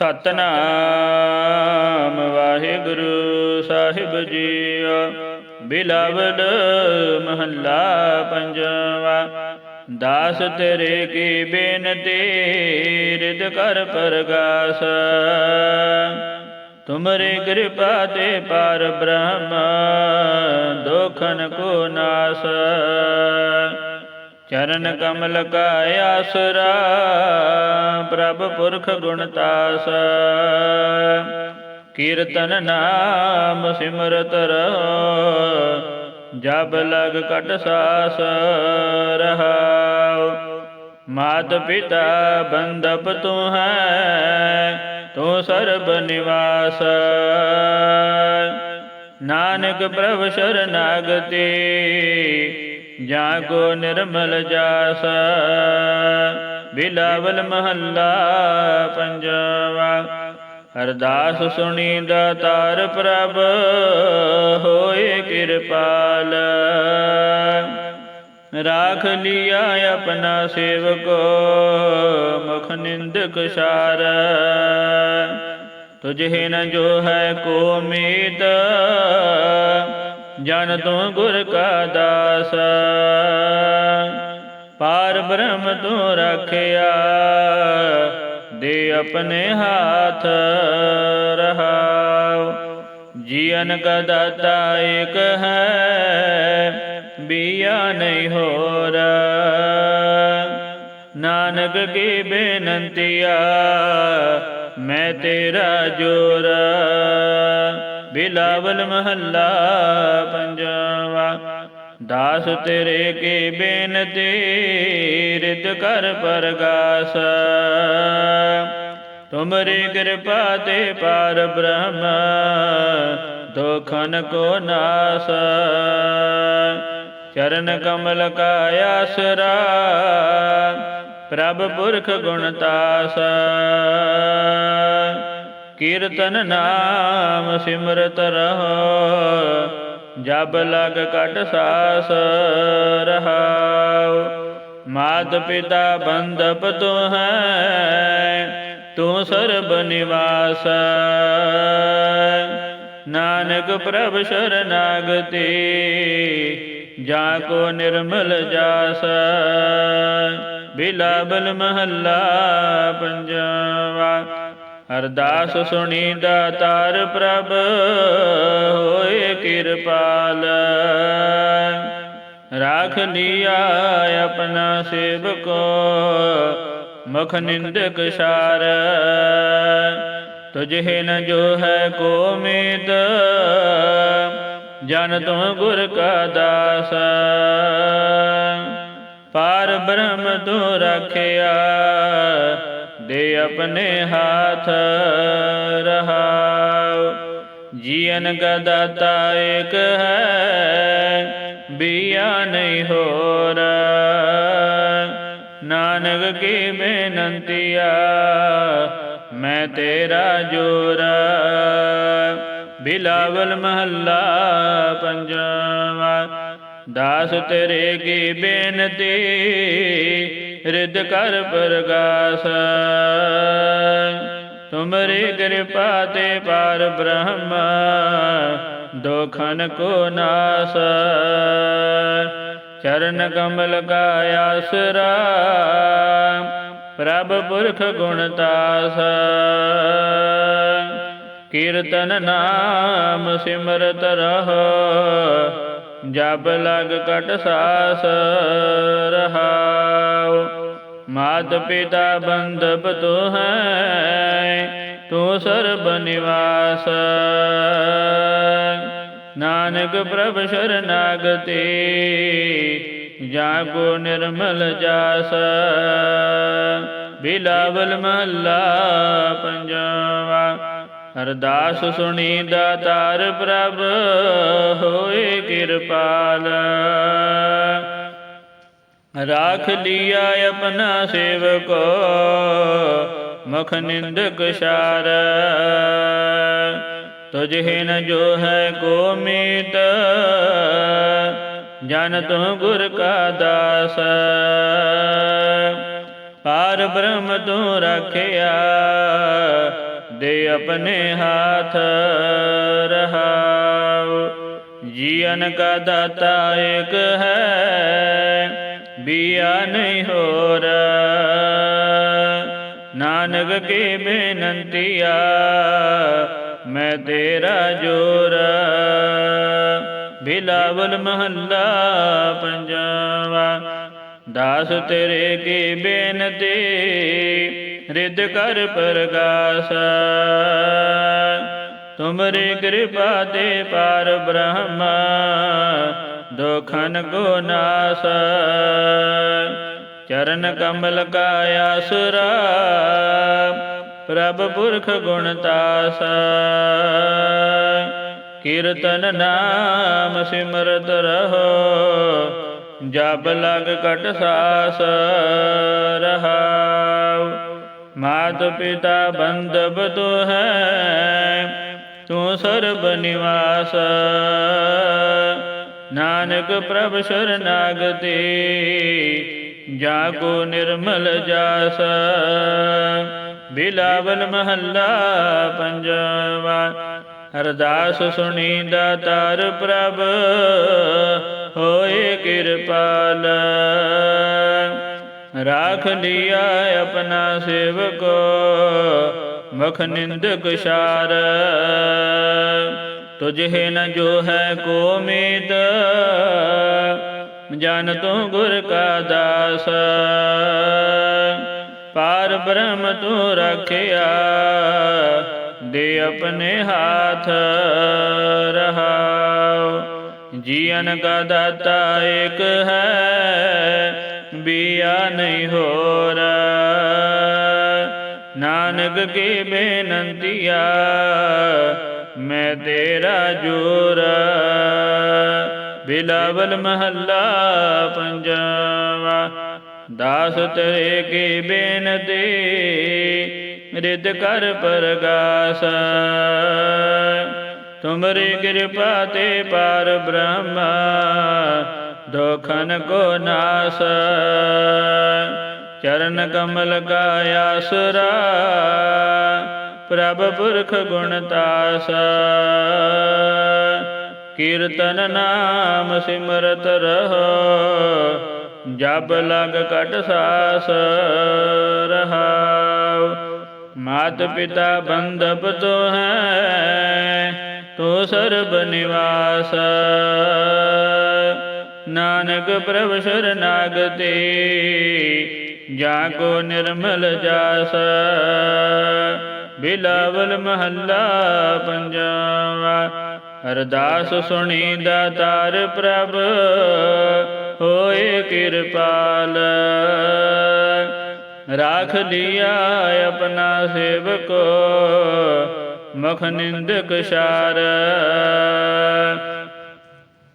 ਸਤਨਾਮ ਵਾਹਿਗੁਰੂ ਸਾਹਿਬ ਜੀਓ, ਬਿਲਾਵਲ ਮਹੱਲਾ ਪੰਜਵਾ। ਦਾਸ ਤੇਰੇ ਕੀ ਬੇਨਤੀ ਰਿਦ ਕਰ ਪਰਗਾਸ। ਤੁਮਰੇ ਕਿਰਪਾ ਤੇ ਪਾਰ ਬ੍ਰਹਮ ਦੋਖਨ ਕੋ ਨਾਸ। ਚਰਨ ਕਮਲ ਕਾ ਆਸਰਾ, ਪ੍ਰਭ ਪੁਰਖ ਗੁਣ ਤਾਸ। ਕੀਰਤਨ ਨਾਮ ਸਿਮਰਤ ਰਹੁ ਜਬ ਲਗ ਕਟ ਸਾਸ ਰਹਾਉ। ਮਾਤ ਪਿਤਾ ਬੰਦਪ ਤੂੰ ਹੈ, ਤੂੰ ਸਰਬ ਨਿਵਾਸ। ਨਾਨਕ ਪ੍ਰਭ ਸ਼ਰਨਾਗਤੀ ਜਾਂ ਕੋ ਨਿਰਮਲ ਜਾਸ। ਬਿਲਾਵਲ ਮਹੱਲਾ ਪੰਜਵਾ। ਅਰਦਾਸ ਸੁਣੀ ਦਾਤਾਰ ਪ੍ਰਭ, ਹੋਏ ਕਿਰਪਾਲ। ਰਾਖ ਲਿਆ ਆਪਣਾ ਸੇਵਕ, ਮੁਖ ਨਿੰਦਕ ਸਾਰ। ਤੁਝੇ ਨ ਜੋ ਹੈ ਕੋ ਮੀਤ ਜਨ ਤੂੰ ਗੁਰ ਕਾ ਦਾਸ। ਪਾਰ ਬ੍ਰਹਮ ਤੂੰ ਰੱਖਿਆ, ਦੇ ਆਪਣੇ ਹਾਥ ਰਹਾਉ ਜੀਵਨ ਕਾ ਦਾਤਾ ਏਕ ਹੈ, ਬੀਆ ਨਹੀਂ ਹੋਰ। ਨਾਨਕ ਕੀ ਬੇਨੰਤੀਆ, ਮੈਂ ਤੇਰਾ ਜੋਰਾ। ਬਿਲਾਵਲ ਮਹੱਲਾ ਪੰਜਵਾ। ਦਾਸ ਤੇਰੇ ਕੀ ਬੇਨਤੀ ਰਿਤ ਕਰ ਪਰਗਾਸ। ਤੁਮਰੀ ਕਿਰਪਾ ਤੇ ਪਾਰ ਬ੍ਰਹਮ, ਦੋਖਨ ਕੋ ਨਾਸ। ਚਰਨ ਕਮਲ ਕਾ ਆਸਰਾ, ਪ੍ਰਭ ਪੁਰਖ ਗੁਣ ਤਾਸ। ਕੀਰਤਨ ਨਾਮ ਸਿਮਰਤ ਰਹੋ, ਜਬ ਲਗ ਕਟ ਸਾਸ ਰਹਾਉ। ਮਾਤ ਪਿਤਾ ਬੰਦਪ ਤੂੰ ਹੈ ਤੂੰ ਸਰਬ ਨਿਵਾਸ। ਨਾਨਕ ਪ੍ਰਭ ਸ਼ਰਨਾਗਤੀ, ਜਾ ਕੋ ਨਿਰਮਲ ਜਾਸ। ਬਿਲਾਬਲ ਮਹੱਲਾ ਪੰਜਵਾ। ਅਰਦਾਸ ਸੁਣੀ ਦਾਤਾਰ ਪ੍ਰਭ, ਹੋਏ ਕਿਰਪਾਲ। ਰਾਖ ਲਿਆ ਆਪਣਾ ਸੇਵਕੋ, ਮੁਖ ਨਿੰਦਕ ਸਾਰ। ਤੁਝੇ ਨ ਜੋ ਹੈ ਕੋ ਮੀਤ, ਜਨ ਤੂੰ ਗੁਰ ਕਾ ਦਾਸ। ਪਾਰ ਬ੍ਰਹਮ ਤੂੰ ਰੱਖਿਆ ਦੇ ਆਪਣੇ ਹਾਥ ਰਹਾਉ ਜੀਵਨ ਕਾ ਦਾਤਾ ਏਕ ਹੈ, ਬਿਆ ਨਹੀਂ ਹੋਰ। ਨਾਨਕ ਕੀ ਬੇਨੰਤੀਆ ਮੈਂ ਤੇਰਾ ਜੋਰ। ਬਿਲਾਵਲ ਮਹੱਲਾ ਪੰਜਵਾ, ਦਾਸ ਤੇਰੇ ਕੀ ਬੇਨਤੀ ਰਿਦ ਕਰ ਪ੍ਰਗਾਸ। ਤੁਮਰੀ ਕਿਰਪਾ ਤੇ ਪਾਰ ਬ੍ਰਹਮ, ਦੋਖਨ ਕੋ ਨਾਸ। ਚਰਨ ਕਮਲ ਕਾ ਆਸਰਾ, ਪ੍ਰਭ ਪੁਰਖ ਗੁਣ ਤਾਸ। ਕੀਰਤਨ ਨਾਮ ਸਿਮਰਤ ਰਹੋ ਜਬ ਲਗ ਕਟ ਸਾਸ ਰਹਾਉ। ਮਾਤ ਪਿਤਾ ਬੰਦਪ ਤੋ ਹੈ, ਤੂੰ ਸਰਬ ਨਿਵਾਸ। ਨਾਨਕ ਪ੍ਰਭ ਸ਼ਰਨਾਗਤੀ, ਜਾ ਕੋ ਨਿਰਮਲ ਜਾਸ। ਬਿਲਾਵਲ ਮਹੱਲਾ ਪੰਜਵਾ, ਅਰਦਾਸ ਸੁਣੀ ਦਾਤਾਰ ਪ੍ਰਭ, ਹੋਏ ਕਿਰਪਾਲ। ਰਾਖ ਲਿਆ ਆਪਣਾ ਸੇਵਕੋ, ਮੁਖ ਨਿੰਦਕ ਸਾਰ। ਤੁਝੇ ਨ ਜੋ ਹੈ ਕੋ ਮੀਤ, ਜਨ ਤੂੰ ਗੁਰ ਕਾ ਦਾਸ। ਪਾਰ ਬ੍ਰਹਮ ਤੂੰ ਰੱਖਿਆ, ਦੇ ਆਪਣੇ ਹਾਥ ਰਹਾਉ। ਜੀਵਨ ਕਾ ਦਾਤਾ ਏਕ ਹੈ ਬਿਆ ਨਹੀਂ ਹੋਰ। ਨਾਨਕ ਕੀ ਬੇਨੰਤੀਆ ਮੈਂ ਤੇਰਾ ਜੋਰ। ਬਿਲਾਵਲ ਮਹੱਲਾ ਪੰਜਵਾ, ਦਾਸ ਤੇਰੇ ਕੀ ਬੇਨਤੀ ਰਿਦ ਕਰ ਪ੍ਰਗਾਸ। ਤੁਮਰੀ ਕਿਰਪਾ ਤੇ ਪਾਰ ਬ੍ਰਹਮ ਦੁਖਨ ਕੋ ਚਰਨ ਕਮਲ ਕਾ ਆਸਰਾ, ਪ੍ਰਭ ਪੁਰਖ ਗੁਣ ਤਾਸ। ਕੀਰਤਨ ਨਾਮ ਸਿਮਰਤ ਰਹੋ ਜਬ ਲਗ ਕਟ ਸਾਸ ਰਹਾਉ। ਮਾਤ ਪਿਤਾ ਬੰਦਬ ਤੋ ਹੈ, ਤੂੰ ਸਰਬ ਨਿਵਾਸ। ਨਾਨਕ ਪ੍ਰਭ ਸ਼ਰਨਾਗਤੀ ਜਾ ਕੋ ਨਿਰਮਲ ਜਾਸ। ਬਿਲਾਵਲ ਮਹੱਲਾ ਪੰਜਵਾ ਅਰਦਾਸ ਸੁਣੀ ਦਾਤਾਰ ਪ੍ਰਭ, ਹੋਏ ਕਿਰਪਾਲ। ਰਾਖ ਲਿਆ ਆਪਣਾ ਸੇਵਕੋ, ਮਖ ਨਿੰਦਕ ਸ਼ਾਰ। ਤੁਝੇ ਨ ਜੋ ਹੈ ਕੋ ਮੀਤ, ਜਨ ਤੂੰ ਗੁਰ ਕਾ ਦਾਸ। ਪਾਰ ਬ੍ਰਹਮ ਤੂੰ ਰਖਿਆ, ਦੇ ਆਪਣੇ ਹਾਥ ਰਹਾਉ ਜੀਵਨ ਕਾ ਦਾਤਾ ਇੱਕ ਹੈ, ਬਿਆ ਨਹੀਂ ਹੋਰ। ਨਾਨਕ ਕੀ ਬੇਨੰਤੀਆ ਮੈਂ ਤੇਰਾ ਜੋਰ, ਬਿਲਾਵਲ ਮਹੱਲਾ ਪੰਜਵਾ। ਦਾਸ ਤੇਰੇ ਕੀ ਬੇਨਤੀ ਰਿਦ ਕਰ ਪਰਗਾਸ। ਤੁਮਰੀ ਕਿਰਪਾ ਤੇ ਪਾਰ ਬ੍ਰਹਮ, ਦੋਖਨ ਕੋ ਨਾਸ। ਚਰਨ ਕਮਲ ਕਾ ਆਸਰਾ ਪ੍ਰਭ ਪੁਰਖ ਗੁਣ ਤਾਸ। ਕੀਰਤਨ ਨਾਮ ਸਿਮਰਤ ਰਹੋ, ਜਬ ਲਗ ਕਟ ਸਾਸ ਰਹਾਉ। ਮਾਤ ਪਿਤਾ ਬੰਦਪ ਤੋ ਹੈ, ਤੋ ਸਰਬ ਨਿਵਾਸ। ਨਾਨਕ ਪ੍ਰਭ ਸ਼ਰਨਾਗਤੀ ਜਾ ਕੋ ਨਿਰਮਲ ਜਾਸ। ਬਿਲਾਵਲ ਮਹੱਲਾ ਪੰਜਵਾ। ਅਰਦਾਸ ਸੁਣੀ ਦਾਤਾਰ ਪ੍ਰਭ, ਹੋਏ ਕਿਰਪਾਲ। ਰਾਖ ਲਿਆ ਆਪਣਾ ਸੇਵਕੋ, ਮਖ ਨਿੰਦਕ ਸ਼ਾਰ।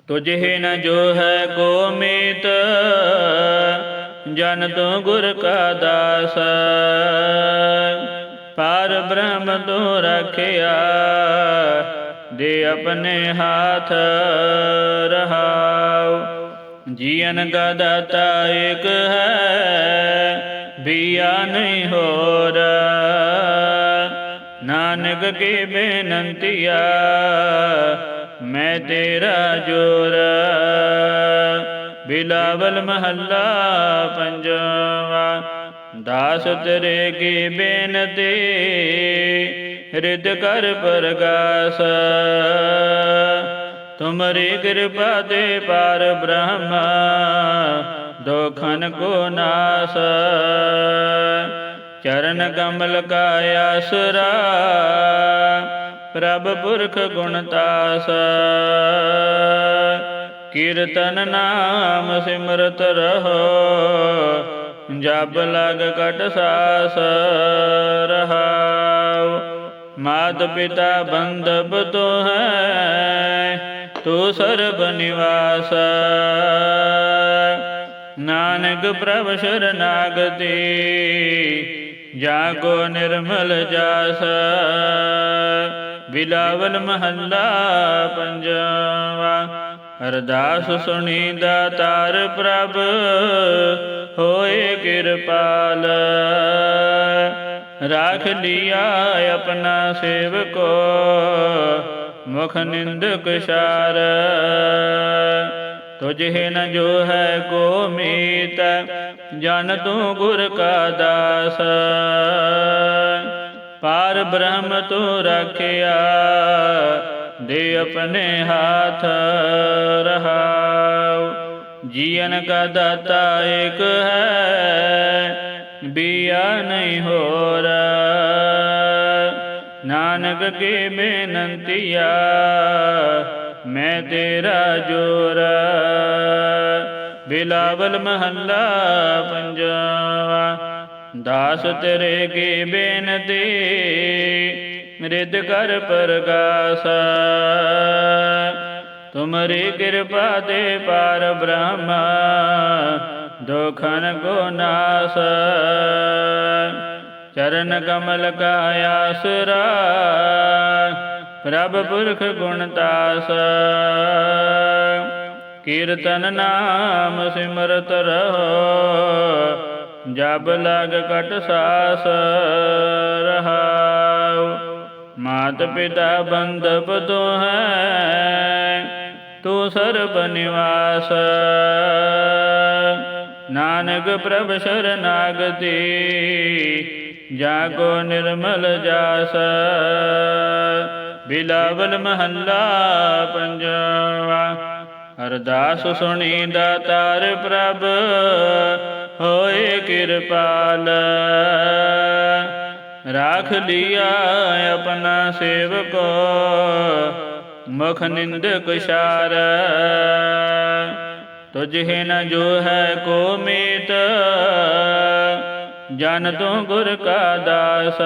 ਤੁਝੇ ਨ ਜੋ ਹੈ ਕੋ ਮੀਤ, ਜਨ ਤੂੰ ਗੁਰ ਕਾ ਦਾਸ। ਪਾਰ ਬ੍ਰਹਮ ਤੂੰ ਰਖਿਆ, ਦੇ ਆਪਣੇ ਹਾਥ ਰਹਾਉ। ਜੀਵਨ ਕਾ ਦਾਤਾ ਏਕ ਹੈ, ਬਿਆ ਨਹੀਂ ਹੋਰ। ਨਾਨਕ ਕੀ ਬੇਨੰਤੀਆ, ਮੈਂ ਤੇਰਾ ਜੋਰ। ਬਿਲਾਵਲ ਮਹੱਲਾ ਪੰਜਵਾ। ਦਾਸ ਤੇਰੇ ਕੀ ਬੇਨਤੀ? ਰਿਦ ਕਰ ਪਰਗਾਸ। ਤੁਮਰੀ ਕਿਰਪਾ ਤੇ ਪਾਰ ਬ੍ਰਹਮ ਦੋਖਨ ਕੋ ਨਾਸ। ਚਰਨ ਕਮਲ ਕਾ ਆਸਰਾ, ਪ੍ਰਭ ਪੁਰਖ ਗੁਣ ਤਾਸ। ਕੀਰਤਨ ਨਾਮ ਸਿਮਰਤ ਰਹੋ ਜਬ ਲਗ ਕਟ ਸਾਸ ਰਹਾਉ ਮਾਤ ਪਿਤਾ ਬੰਧਬ ਤੋ ਹੈ ਤੂੰ ਸਰਬ ਨਿਵਾਸ। ਨਾਨਕ ਪ੍ਰਭ ਸ਼ਰਨਾਗਤੀ ਜਾ ਕੋ ਨਿਰਮਲ ਜਾਸ। ਬਿਲਾਵਲ ਮਹੱਲਾ ਪੰਜਵਾ, ਅਰਦਾਸ ਸੁਣੀ ਦਾਤਾਰ ਪ੍ਰਭ ਕਿਰਪਾਲ। ਰਾਖ ਲਿਆ ਆਪਣਾ ਸੇਵਕੋ, ਮੁਖ ਨਿੰਦਕ ਸ਼ਾਰ। ਤੁਝੇ ਨ ਜੋ ਹੈ ਕੋ ਮੀਤ, ਜਨ ਤੂੰ ਗੁਰ ਕਾ ਦਾਸ। ਪਾਰ ਬ੍ਰਹਮ ਤੂੰ ਰੱਖਿਆ, ਦੇ ਆਪਣੇ ਹਾਥ ਰਹਾਉ। ਜੀਵਨ ਕਾ ਦਾਤਾ ਏਕ ਹੈ, ਬਿਆ ਨਹੀਂ ਹੋਰ। ਨਾਨਕ ਕੀ ਬੇਨੰਤੀਆ, ਮੈਂ ਤੇਰਾ ਜੋਰ। ਬਿਲਾਵਲ ਮਹੱਲਾ ਪੰਜਵਾ, ਦਾਸ ਤੇਰੇ ਕੀ ਬੇਨਤੀ ਰਿਦ ਕਰ ਪ੍ਰਗਾਸ। ਤੁਮਰੀ ਕਿਰਪਾ ਦੇ ਪਾਰ ਬ੍ਰਹਮ, ਦੁਖਨ ਕੋ ਨਾਸ। ਚਰਨ ਕਮਲ ਕਾ ਆਸਰਾ, ਪ੍ਰਭ ਪੁਰਖ ਗੁਣ ਤਾਸ। ਕੀਰਤਨ ਨਾਮ ਸਿਮਰਤ ਰਹੋ ਜਬ ਲਗ ਕਟ ਸਾਸ ਰਹਾਉ। ਮਾਤ ਪਿਤਾ ਬੰਧਪ ਤੋ ਹੈ ਤੂੰ ਸਰਬ ਨਿਵਾਸ ਨਾਨਕ ਪ੍ਰਭ ਸ਼ਰਨਾਗਤੀ, ਜਾਗੋ ਨਿਰਮਲ ਜਾਸ। ਬਿਲਾਵਲ ਮਹੱਲਾ ਪੰਜਵਾ, ਅਰਦਾਸ ਸੁਣੀ ਦਾਤਾਰ ਪ੍ਰਭ, ਹੋਏ ਕਿਰਪਾਲ। ਰਾਖ ਲਿਆ ਆਪਣਾ ਸੇਵਕੋ ਮੁਖ ਨਿੰਦਕ ਸ਼ਾਰ। ਤੁਝੇ ਨ ਜੋ ਹੈ ਕੋ ਮੀਤ। ਜਨ ਤੂੰ ਗੁਰ ਕਾ ਦਾਸ।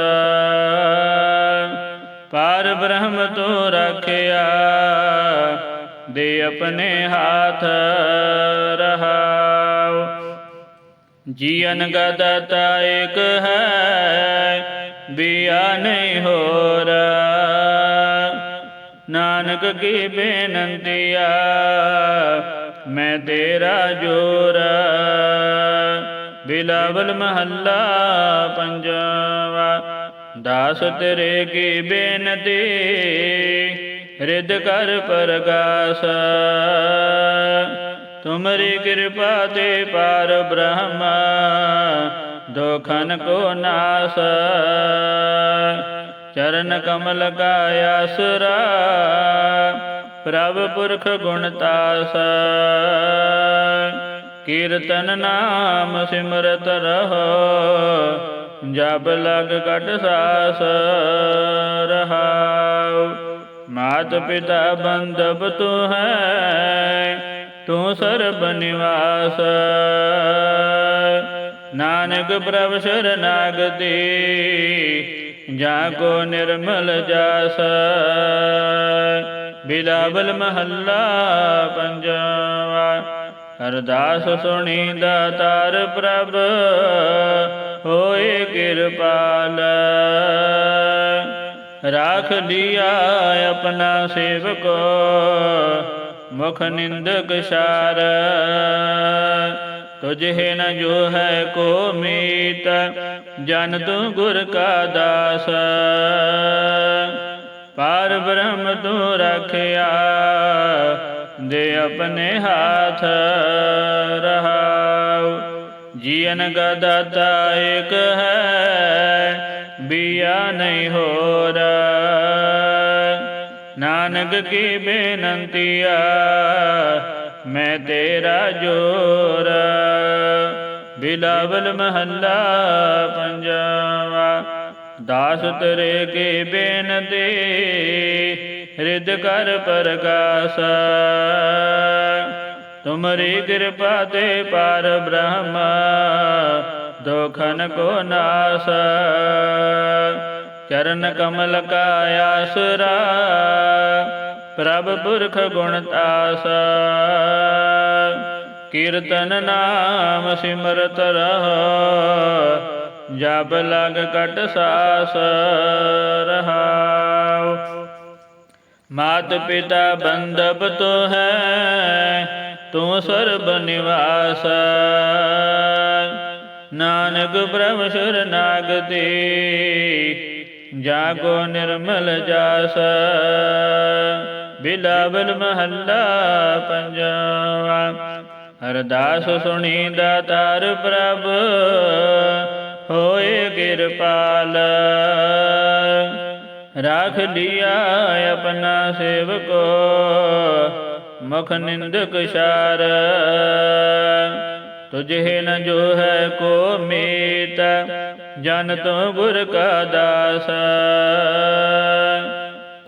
ਪਾਰ ਬ੍ਰਹਮ ਤੂੰ ਰੱਖਿਆ। ਦੇ ਆਪਣੇ ਹਾਥ ਰਹਾਉ। ਜੀਨ ਕਾ ਦਾਤਾ ਹੈ, ਬਿਆ ਨਹੀਂ ਹੋਰ। ਨਾਨਕ ਕੀ ਬੇਨੰਤੀਆ ਮੈਂ ਤੇਰਾ ਜੋਰ ਬਿਲਾਵਲ ਮਹੱਲਾ ਪੰਜਵਾ। ਦਾਸ ਤੇਰੇ ਕੀ ਬੇਨਤੀ ਰਿਦ ਕਰ ਪ੍ਰਗਾਸ। ਤੁਮਰੀ ਕਿਰਪਾ ਤੇ ਪਾਰ ਬ੍ਰਹਮ ਦੋਖਨ ਕੋ ਨਾਸ। ਚਰਨ ਕਮਲ ਕਾ ਆਸਰਾ ਪ੍ਰਭ ਪੁਰਖ ਗੁਣ ਤਾਸ। ਕੀਰਤਨ ਨਾਮ ਸਿਮਰਤ ਰਹੋ ਜਬ ਲਗ ਕਟ ਸਾਸ ਰਹਾਉ। ਮਾਤ ਪਿਤਾ ਬੰਧਪ ਤੂੰ ਹੈ, ਤੂੰ ਸਰਬ ਨਿਵਾਸ। ਨਾਨਕ ਪ੍ਰਭ ਸ਼ਰਨਾਗਤੀ ਜਾ ਕੋ ਨਿਰਮਲ ਜਾਸ। ਬਿਲਾਵਲ ਮਹੱਲਾ ਪੰਜਵਾ। ਅਰਦਾਸ ਸੁਣੀ ਦਾਤਾਰ ਪ੍ਰਭ, ਹੋਏ ਕਿਰਪਾਲ। ਰਾਖ ਲਿਆ ਆਪਣਾ ਸੇਵਕੋ, ਮੁਖ ਨਿੰਦਕ ਸ਼ਾਰ। ਤੁਝੇ ਨ ਜੋ ਹੈ ਕੋ ਮੀਤ, ਜਨ ਤੂੰ ਗੁਰ ਕਾ ਦਾਸ। ਪਾਰ ਬ੍ਰਹਮ ਤੂੰ ਰੱਖਿਆ, ਦੇ ਆਪਣੇ ਹਾਥ ਰਹਾਉ। ਜੀਵਨ ਕਾ ਦਾਤਾ ਹੈ, ਬਿਆ ਨਹੀਂ ਹੋਰ। ਨਾਨਕ ਕੀ ਬੇਨੰਤੀਆ ਮੈਂ ਤੇਰਾ ਜੋਰ, ਬਿਲਾਵਲ ਮਹੱਲਾ ਪੰਜਵਾ। ਦਾਸ ਤੇਰੇ ਕੀ ਬੇਨਤੀ ਹਿਰਦ ਕਰ ਪ੍ਰਕਾਸ਼। ਤੁਮਰੀ ਕਿਰਪਾ ਤੇ ਪਾਰ ਬ੍ਰਹਮ, ਦੋਖਨ ਕੋ ਨਾਸ। ਚਰਨ ਕਮਲ ਕਾ ਆਸਰਾ ਪ੍ਰਭ ਪੁਰਖ ਗੁਣ ਤਾਸ। ਕੀਰਤਨ ਨਾਮ ਸਿਮਰਤ ਰਹ ਜਬ ਲਗ ਕਟ ਸਾਸ ਰਹਾਉ। ਮਾਤ ਪਿਤਾ ਬੰਦਬ ਤੋ ਹੈ, ਤੂੰ ਸਰਬ ਨਿਵਾਸ। ਨਾਨਕ ਪ੍ਰਭ ਸ਼ਰਨਾਗਤੀ ਜਾਗੋ ਨਿਰਮਲ ਜਾਸ। ਬਿਲਾਵਲ ਮਹੱਲਾ ਪੰਜਵਾ ਅਰਦਾਸ ਸੁਣੀ ਦਾਤਾਰ ਪ੍ਰਭ, ਹੋਏ ਕਿਰਪਾਲ। ਰਾਖ ਲਿਆ ਆਪਣਾ ਸੇਵਕੋ, ਮੁਖ ਨਿੰਦਕ ਸ਼ਾਰ। ਤੁਝੇ ਨ ਜੋ ਹੈ ਕੋ ਮੀਤ, ਜਨ ਤੋ ਗੁਰ ਕਾ ਦਾਸ।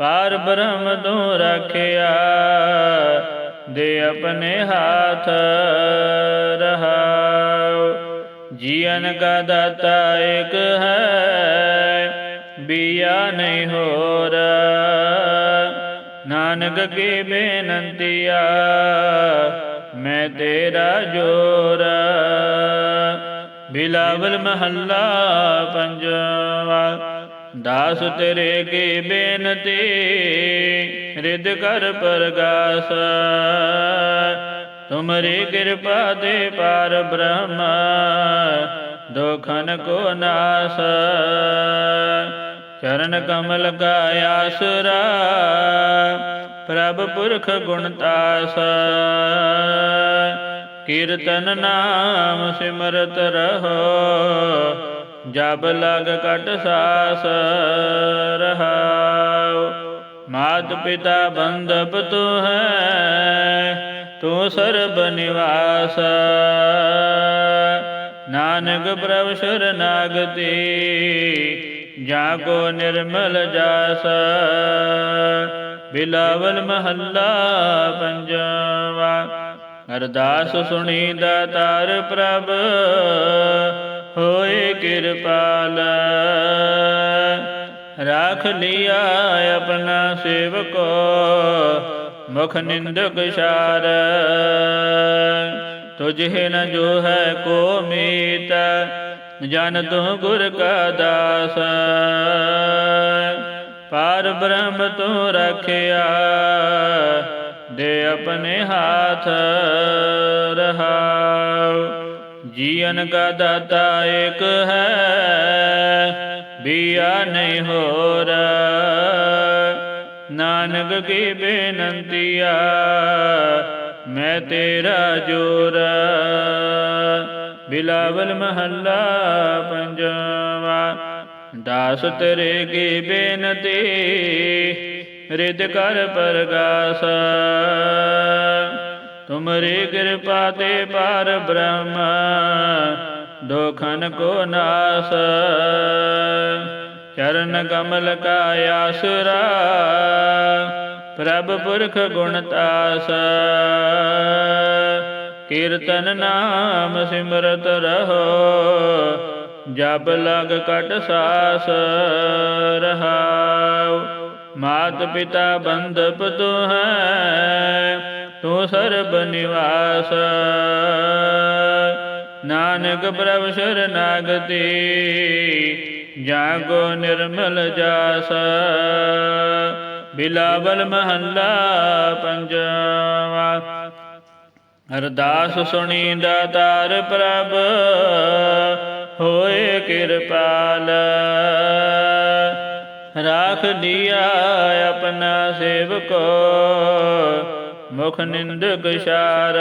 ਪਾਰ ਬ੍ਰਹਮ ਤੂੰ ਰੱਖਿਆ, ਦੇ ਆਪਣੇ ਹਾਥ ਰਹਾਉ। ਜੀਵਨ ਕਾ ਦਾਤਾ ਇੱਕ ਹੈ, ਬਿਆ ਨਹੀਂ ਹੋਰ। ਨਾਨਕ ਕੀ ਬੇਨੰਤੀਆ ਮੈਂ ਤੇਰਾ ਜੋਰ। ਬਿਲਾਵਲ ਮਹੱਲਾ ਪੰਜਵਾ। ਦਾਸ ਤੇਰੇ ਕੀ ਬੇਨਤੀ ਰਿਦ ਕਰ ਪ੍ਰਗਾਸ। ਤੁਮਰੀ ਕਿਰਪਾ ਦੇ ਪਾਰ ਬ੍ਰਹਮ, ਦੁਖਨ ਕੋ ਨਾਸ। ਚਰਨ ਕਮਲ ਕਾ ਆਸਰਾ, ਪ੍ਰਭ ਪੁਰਖ ਗੁਣਤਾਸ ਕੀਰਤਨ ਨਾਮ ਸਿਮਰਤ ਰਹੋ ਜਬ ਲਗ ਕਟ ਸਾਸ ਰਹਾਉ, ਮਾਤ ਪਿਤਾ ਬੰਧਪ ਤੂ ਹੈ, ਤੂੰ ਸਰਬ ਨਿਵਾਸ। ਨਾਨਕ ਪ੍ਰਭ ਸ਼ਰਨਾਗਤੀ ਜਾ ਕੋ ਨਿਰਮਲ ਜਾਸ। ਬਿਲਾਵਲ ਮਹੱਲਾ ਪੰਜਵਾ, ਅਰਦਾਸ ਸੁਣੀ ਦਾਤਾਰ ਪ੍ਰਭ ਹੋਏ ਕਿਰਪਾਲ ਰਾਖ ਲਿਆ ਆਪਣਾ ਸੇਵਕੋ, ਮੁਖ ਨਿੰਦਕ ਸ਼ਾਰ। ਤੁਝੇ ਨ ਜੋ ਹੈ ਕੋ ਮੀਤ, ਜਨ ਤੂੰ ਗੁਰ ਕਾ ਦਾਸ। ਪਾਰ ਬ੍ਰਹਮ ਤੂੰ ਰੱਖਿਆ, ਦੇ ਆਪਣੇ ਹਾਥ ਰਹਾਉ। ਜੀਵਨ ਕਾ ਦਾਤਾ ਇੱਕ ਹੈ, ਬਿਆ ਨਹੀਂ ਹੋਰ। ਨਾਨਕ ਕੀ ਬੇਨੰਤੀਆ ਮੈਂ ਤੇਰਾ ਜੋਰ। ਬਿਲਾਵਲ ਮਹੱਲਾ ਪੰਜਵਾ, ਦਾਸ ਤੇਰੇ ਕੀ ਬੇਨਤੀ ਰਿਦ ਕਰ ਪ੍ਰਗਾਸ। ਤੁਮਰੀ ਕਿਰਪਾ ਤੇ ਪਾਰ ਬ੍ਰਹਮ, ਦੋਖਨ ਕੋ ਨਾਸ। ਚਰਨ ਕਮਲ ਕਾ ਆਸਰਾ, ਪ੍ਰਭ ਪੁਰਖ ਗੁਣ ਤਾਸ। ਕੀਰਤਨ ਨਾਮ ਸਿਮਰਤ ਰਹੋ ਜਬ ਲਗ ਕਟ ਸਾਸ ਰਹਾਉ। ਮਾਤ ਪਿਤਾ ਬੰਧਪ ਤੂ ਹੈ ਤੂੰ ਸਰਬ ਨਿਵਾਸ। ਨਾਨਕ ਪ੍ਰਭ ਸ਼ਰਨਾਗਤੀ ਜਾਗੋ ਨਿਰਮਲ ਜਾਸ। ਬਿਲਾਵਲ ਮਹੱਲਾ ਪੰਜਵਾ। ਅਰਦਾਸ ਸੁਣੀ ਦਾਤਾਰ ਪ੍ਰਭ, ਹੋਏ ਕਿਰਪਾਲ। ਰਾਖ ਲਿਆ ਆਪਣਾ ਸੇਵਕੋ ਮੁਖ ਨਿੰਦਕ ਸ਼ਾਰ।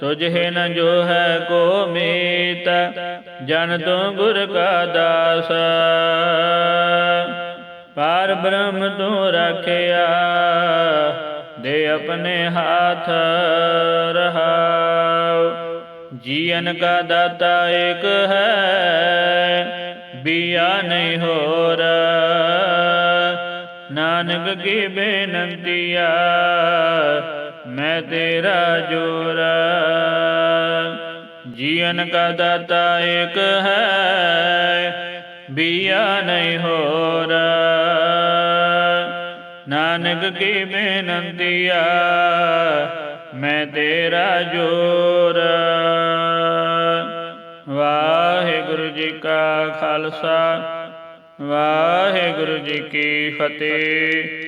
ਤੁਝੇ ਨ ਜੋ ਹੈ ਕੋ ਮੀਤ, ਜਨ ਤੂੰ ਗੁਰ ਕਾ ਦਾਸ। ਪਾਰ ਬ੍ਰਹਮ ਤੂੰ ਰੱਖਿਆ, ਦੇ ਆਪਣੇ ਹਾਥ ਰਹਾਉ। ਜੀਵਨ ਕਾ ਦਾਤਾ ਇੱਕ ਹੈ, ਬਿਆ ਨਹੀਂ ਹੋਰ। ਨਾਨਕ ਕੀ ਬੇਨੰਤੀਆ ਮੈਂ ਤੇਰਾ ਜੋਰ। ਜੀਵਨ ਕਾ ਦਾਤਾ ਇੱਕ ਹੈ, ਬਿਆ ਨਹੀਂ ਹੋਰ। ਨਾਨਕ ਕੀ ਬੇਨੰਤੀਆ ਮੈਂ ਤੇਰਾ ਜੋਰ। ਵਾਹਿਗੁਰੂ ਜੀ ਕਾ ਖਾਲਸਾ ਵਾਹਿਗੁਰੂ ਜੀ ਕੀ ਫਤਿਹ।